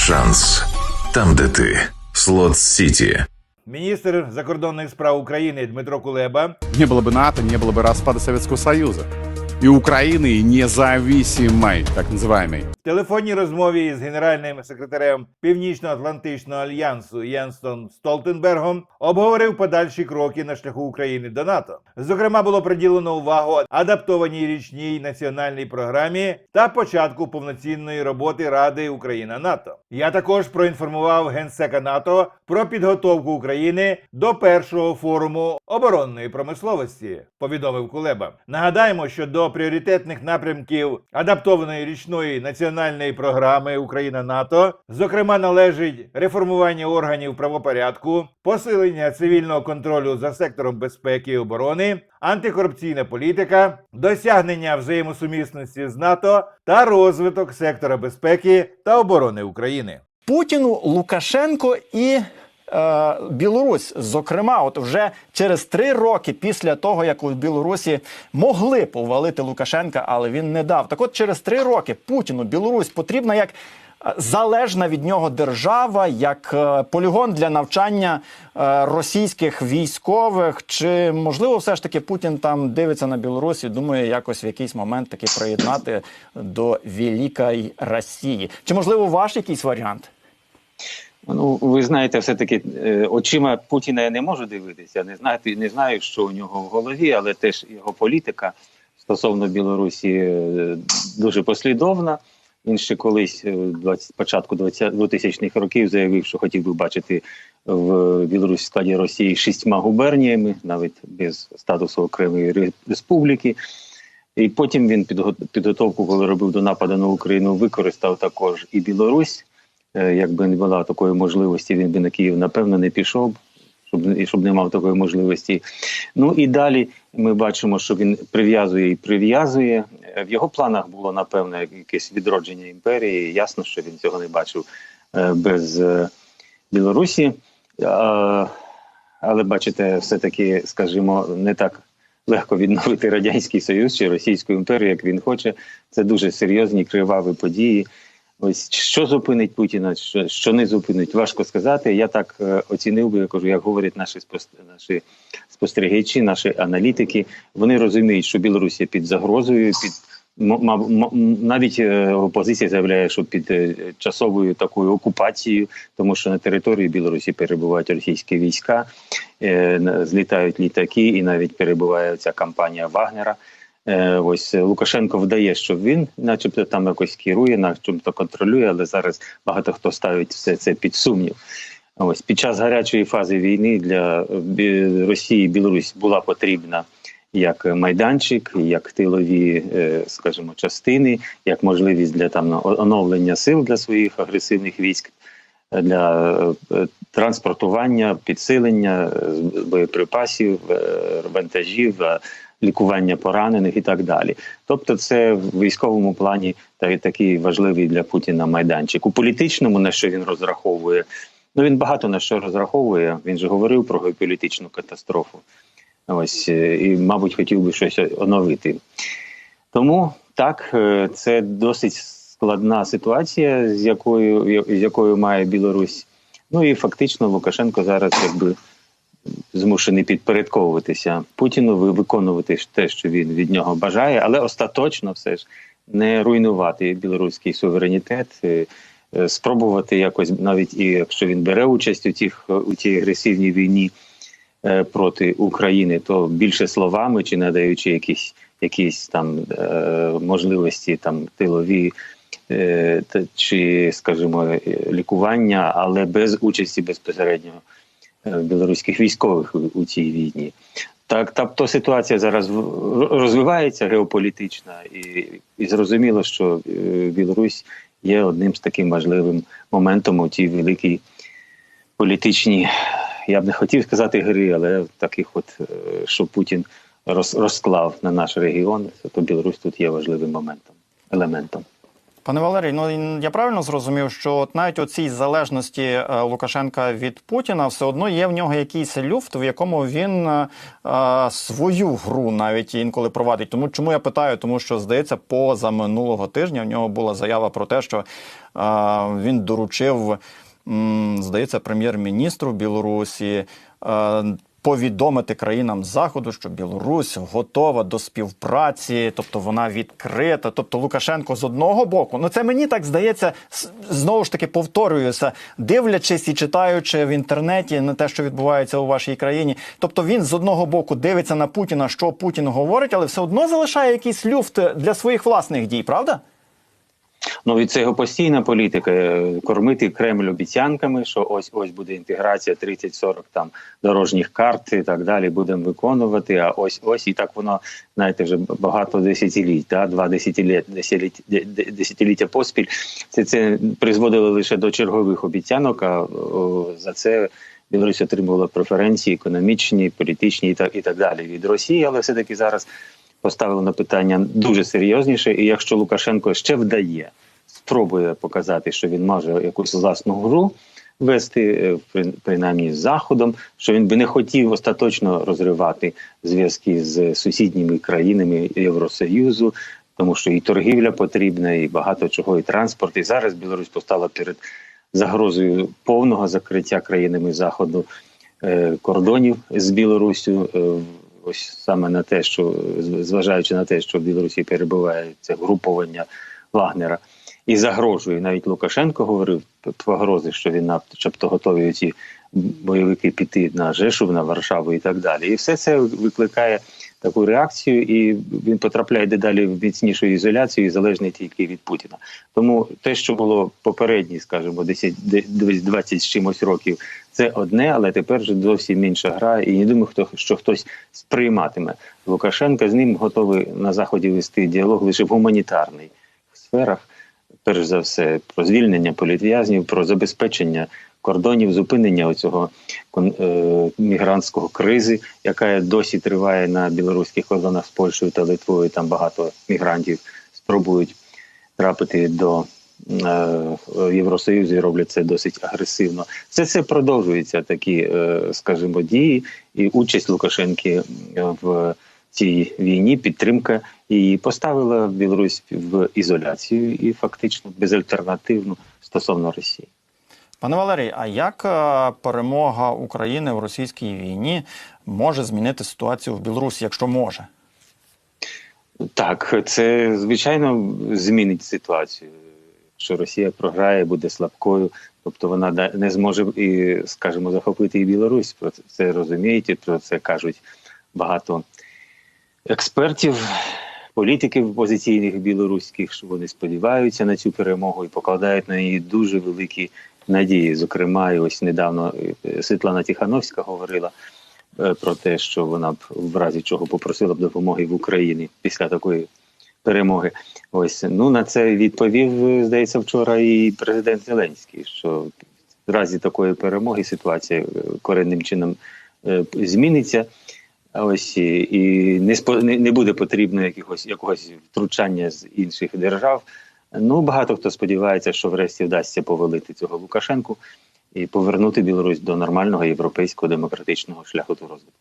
Шанс там, де ти. Слот Сіті. Міністр закордонних справ України Дмитро Кулеба Не было бы НАТО, не было бы распада Советского Союза. И Украины независимой, так называемой. в телефонній розмові з генеральним секретарем Північно-Атлантичного альянсу Єнстон Столтенбергом обговорив подальші кроки на шляху України до НАТО. Зокрема, було приділено увагу адаптованій річній національній програмі та початку повноцінної роботи Ради Україна НАТО. Я також проінформував генсека НАТО про підготовку України до першого форуму оборонної промисловості. Повідомив Кулеба. Нагадаємо, що до пріоритетних напрямків адаптованої річної національної програми Україна НАТО, зокрема, належить реформування органів правопорядку, посилення цивільного контролю за сектором безпеки і оборони, антикорупційна політика, досягнення взаємосумісності з НАТО та розвиток сектора безпеки та оборони України. Путіну, Лукашенко і е, Білорусь. Зокрема, от вже через три роки після того, як у Білорусі могли повалити Лукашенка, але він не дав. Так от через три роки Путіну Білорусь потрібна як. е, Залежна від нього держава, як е, полігон для навчання російських військових, чи можливо, все ж таки Путін там дивиться на Білорусь і думає якось в якийсь момент таки приєднати до Великої Росії? Чи можливо ваш якийсь варіант? Ну, ви знаєте, все-таки е, очима Путіна я не можу дивитися. Не знаю, не знаю, що у нього в голові, але теж його політика стосовно Білорусі е, дуже послідовна. Він ще колись е, 20, початку 2000-х років заявив, що хотів би бачити в Білорусі складі Росії шістьма губерніями, навіть без статусу окремої республіки. І потім він підго- підготовку, коли робив до нападу на Україну, використав також і Білорусь. Е, Якби не була такої можливості, він би на Київ напевно не пішов, щоб щоб не мав такої можливості. Ну і далі ми бачимо, що він прив'язує і прив'язує. Е, В його планах було напевно якесь відродження імперії. Ясно, що він цього не бачив е, без Білорусі. Але бачите, все-таки, скажімо, не так легко відновити радянський союз чи Російську імперію, як він хоче. Це дуже серйозні криваві події. Ось що зупинить Путіна, що, що не зупинить, важко сказати. Я так е, оцінив би, я кажу, як говорять наші наші спостерігачі, наші аналітики. Вони розуміють, що Білорусь є під загрозою, під навіть е, опозиція заявляє, що під е, часовою такою окупацією, тому що на території Білорусі перебувають російські війська, е, злітають літаки, і навіть перебуває ця кампанія Вагнера. Е, Ось е, Лукашенко вдає, що він, начебто, там якось керує, начебто контролює, але зараз багато хто ставить все це під сумнів. Ось під час гарячої фази війни для е, Росії Білорусь була потрібна як майданчик, як тилові, скажімо, частини, як можливість для там оновлення сил для своїх агресивних військ, для транспортування, підсилення боєприпасів, вантажів, лікування поранених і так далі. Тобто, це в військовому плані та- такий важливий для Путіна майданчик. У політичному на що він розраховує. Ну він багато на що розраховує. Він же говорив про геополітичну катастрофу. Ось е, і, мабуть, хотів би щось оновити. Тому так, е, це досить складна ситуація, з якою з якою має Білорусь. Ну і фактично Лукашенко зараз якби змушений підпорядковуватися Путіну, ви- виконувати те, що він від нього бажає, але остаточно все ж не руйнувати білоруський суверенітет, е, е, спробувати якось, навіть і якщо він бере участь у тих у тій агресивній війні е, проти України, то більше словами чи надаючи якісь якісь там е, можливості там тилові. е, Чи, скажімо, е, лікування, але без участі безпосередньо е, білоруських військових у, цій війні. Так, тобто ситуація зараз розвивається геополітична, і, і зрозуміло, що е, Білорусь є одним з таким важливим моментом у цій великій політичній, я б не хотів сказати гри, але таких, от е, що Путін роз, розклав на наш регіон, то Білорусь тут є важливим моментом, елементом. Пане Валерій, ну я правильно зрозумів, що от навіть у цій залежності е, Лукашенка від Путіна все одно є в нього якийсь люфт, в якому він е, е, свою гру навіть інколи провадить. Тому чому я питаю? Тому що здається, поза минулого тижня в нього була заява про те, що е, він доручив, м, здається, прем'єр-міністру Білорусі. Е, Повідомити країнам заходу, що Білорусь готова до співпраці, тобто вона відкрита. Тобто Лукашенко з одного боку, ну це мені так здається, знову ж таки повторююся, дивлячись і читаючи в інтернеті на те, що відбувається у вашій країні. Тобто він з одного боку дивиться на Путіна, що Путін говорить, але все одно залишає якийсь люфт для своїх власних дій, правда? Ну від це його постійна політика е, кормити Кремль обіцянками, що ось ось буде інтеграція 30-40 там дорожніх карт і так далі. Будемо виконувати. А ось ось і так воно знаєте вже багато десятиліть, да? два десятиліття, десятиліття поспіль. Це це призводило лише до чергових обіцянок. А о, за це Білорусь отримувала преференції економічні, політичні і так і так далі від Росії, але все таки зараз поставили на питання дуже серйозніше. І якщо Лукашенко ще вдає, спробує показати, що він може якусь власну гру вести, е, при- принаймні з заходом, що він би не хотів остаточно розривати зв'язки з сусідніми країнами Євросоюзу. Тому що і торгівля потрібна, і багато чого, і транспорт. І зараз Білорусь постала перед загрозою повного закриття країнами заходу е, кордонів з Білоруссю. Ось саме на те, що зважаючи на те, що в Білорусі перебуває це груповання Вагнера, і загрожує навіть Лукашенко говорив погрози, що він начебто готові ці бойовики піти на Жешув, на Варшаву і так далі. І все це викликає таку реакцію, і він потрапляє дедалі в міцнішу ізоляцію і залежний тільки від Путіна. Тому те, що було попередні, скажімо, 10, де- 20 з чимось років, це одне, але тепер вже зовсім інша гра. І не думаю, хто що хтось сприйматиме Лукашенка. З ним готовий на заході вести діалог лише в гуманітарних сферах. Перш за все, про звільнення політв'язнів, про забезпечення кордонів, зупинення оцього е, мігрантського кризи, яка досі триває на білоруських кордонах з Польщею та Литвою. Там багато мігрантів спробують трапити до е, Євросоюзу і роблять це досить агресивно. Все це продовжується такі, е, скажімо, дії і участь Лукашенки в цій війні, підтримка і поставила Білорусь в ізоляцію і фактично безальтернативну стосовно Росії. Пане Валерій, а як е, перемога України в російській війні може змінити ситуацію в Білорусі, якщо може? Так, це звичайно змінить ситуацію. Якщо Росія програє, буде слабкою, тобто вона не зможе і, скажімо, захопити і Білорусь. Про це- це розумієте, про це кажуть багато експертів, політиків позиційних білоруських, що вони сподіваються на цю перемогу і покладають на неї дуже великі надії. Зокрема, і ось недавно е, Світлана Тихановська говорила е, про те, що вона б в разі чого попросила б допомоги в Україні після такої перемоги. Ось ну на це відповів, е, здається, вчора і президент Зеленський, що в разі такої перемоги ситуація коренним чином зміниться. Ось і, не, не, буде потрібно якогось якогось втручання з інших держав. Ну багато хто сподівається, що врешті вдасться повалити цього Лукашенку і повернути Білорусь до нормального європейського демократичного шляху до розвитку.